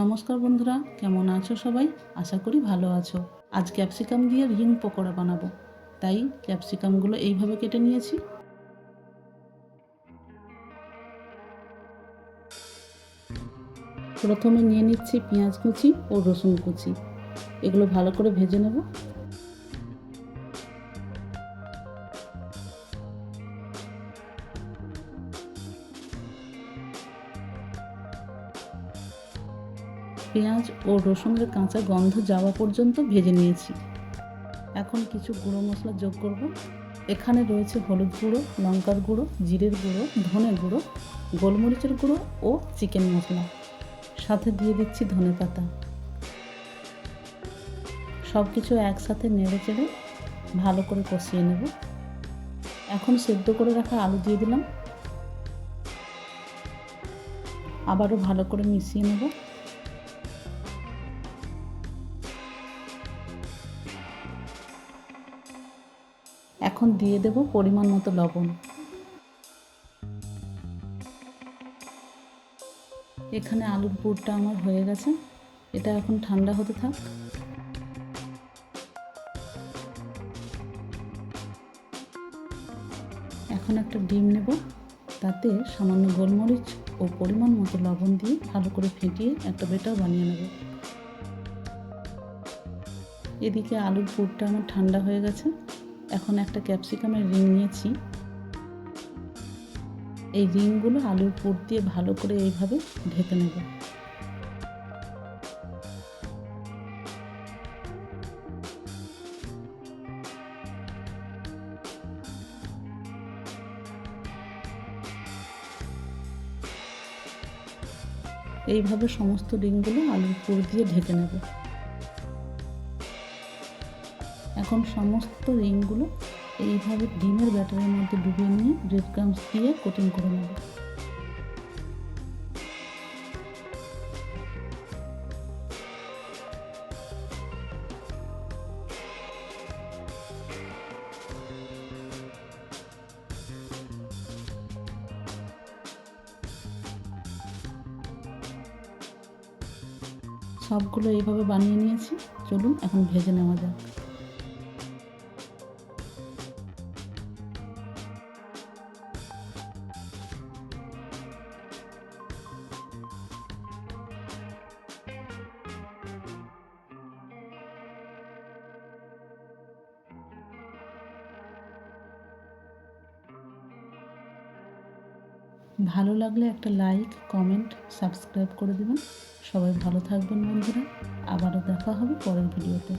নমস্কার বন্ধুরা, কেমন আছো সবাই? আশা করি ভালো আছো। আজ ক্যাপসিকাম দিয়ে রিং পকোড়া বানাবো। তাই ক্যাপসিকামগুলো এইভাবে কেটে নিয়েছি। প্রথমে নিয়ে নিচ্ছি পেঁয়াজ কুচি ও রসুন কুচি। এগুলো ভালো করে ভেজে নেব। পেঁয়াজ ও রসুনের কাঁচা গন্ধ যাওয়া পর্যন্ত ভেজে নিয়েছি। এখন কিছু গুঁড়ো মশলা যোগ করব। এখানে রয়েছে হলুদ গুঁড়ো, লঙ্কার গুঁড়ো, জিরের গুঁড়ো, ধনে গুঁড়ো, গোলমরিচের গুঁড়ো ও চিকেন মশলা। সাথে দিয়ে দিচ্ছি ধনে পাতা। সব কিছু একসাথে নেড়ে চেড়ে ভালো করে কষিয়ে নেব। এখন সেদ্ধ করে রাখা আলু দিয়ে দিলাম। আবারও ভালো করে মিশিয়ে নেব। এখন দিয়ে দেব পরিমাণ মতো লবণ। এখানে আলুর পুরটা আমার হয়ে গেছে। এটা এখন ঠান্ডা হতে থাক। এখন একটা ডিম নেব। তাতে সামান্য গোলমরিচ ও পরিমাণ মতো লবণ দিয়ে ভালো করে ফেটিয়ে একটা বেটার বানিয়ে নেব। এদিকে আলুর পুরটা আমার ঠান্ডা হয়ে গেছে। এখন একটা ক্যাপসিকামের রিং নিয়েছি। এই রিংগুলো আলুর পুর দিয়ে ভালো করে এইভাবে ঢেকে নেব। এইভাবে সমস্ত রিংগুলো আলুর পুর দিয়ে ঢেকে নেব। এখন সমস্ত রিংগুলো এইভাবে ডিমের ব্যাটারের মধ্যে ডুবিয়ে নিয়ে ব্রেড ক্রামস দিয়ে কোটিং করে নেব। সবগুলো এইভাবে বানিয়ে নিয়েছি। চলুন, এখন ভেজে নেওয়া যাক। ভালো লাগলে একটা লাইক কমেন্ট সাবস্ক্রাইব করে দেবেন। সবাই ভালো থাকবেন বন্ধুরা। আবারও দেখা হবে পরের ভিডিওতে